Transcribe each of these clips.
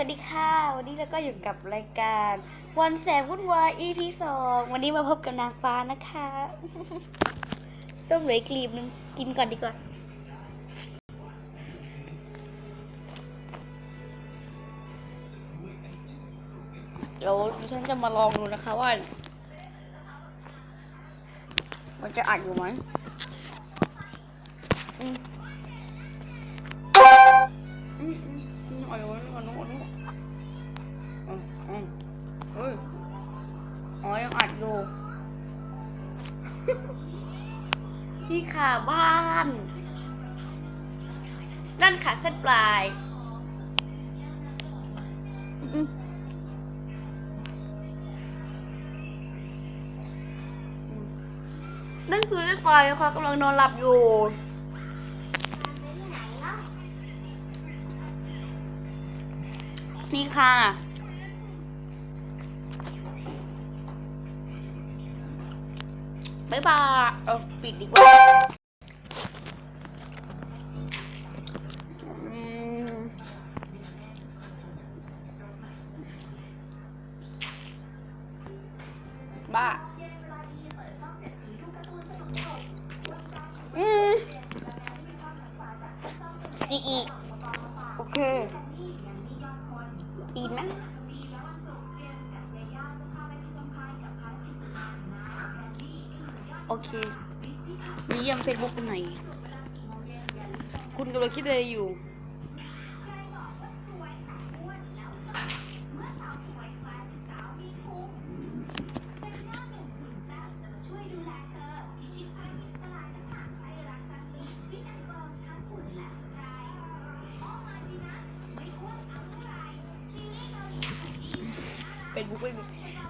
วัสดีค่ะ วันนี้เราก็อยู่กับรายการวันแสนวุ่นวาย EP สองวันนี้มาพบกับนางฟ้านะคะส้มเหลือกกลีบนึงกินก่อนดีกว่า เดี๋ยวดิฉันจะมาลองดูนะคะว่า มันจะอัดอยู่ไหมอืม นี่ค่ะบ้าน นั่นค่ะเส้นปลายนั่นคือเส้นปลายนะคะกำลังนอนหลับอยู่นี่ค่ะ บ๊ายบายเออปิดดีกว่าบ้าอืมอีกอีกโอเค ปีนไโอเคนี่ยังเฟซบุ๊กเป็นไหนคุณกำลังคิดอะไรอยู่เฟซบุ๊กไม่มี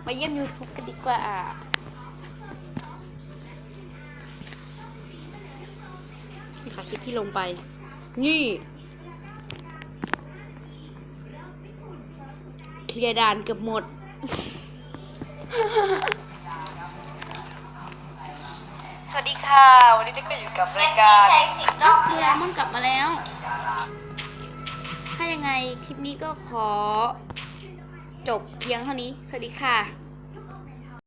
มาเยี่ยม YouTube กันดีกว่า นี่ค่ะคลิปที่ลงไป นี่เคลียร์ด่านเกือบหมด สวัสดีค่ะ วันนี้ก็อยู่กับรายการเอ้าเรียมันกลับมาแล้ว ถ้ายังไงคลิปนี้ก็ขอ จบเพียงเท่านี้ สวัสดีค่ะ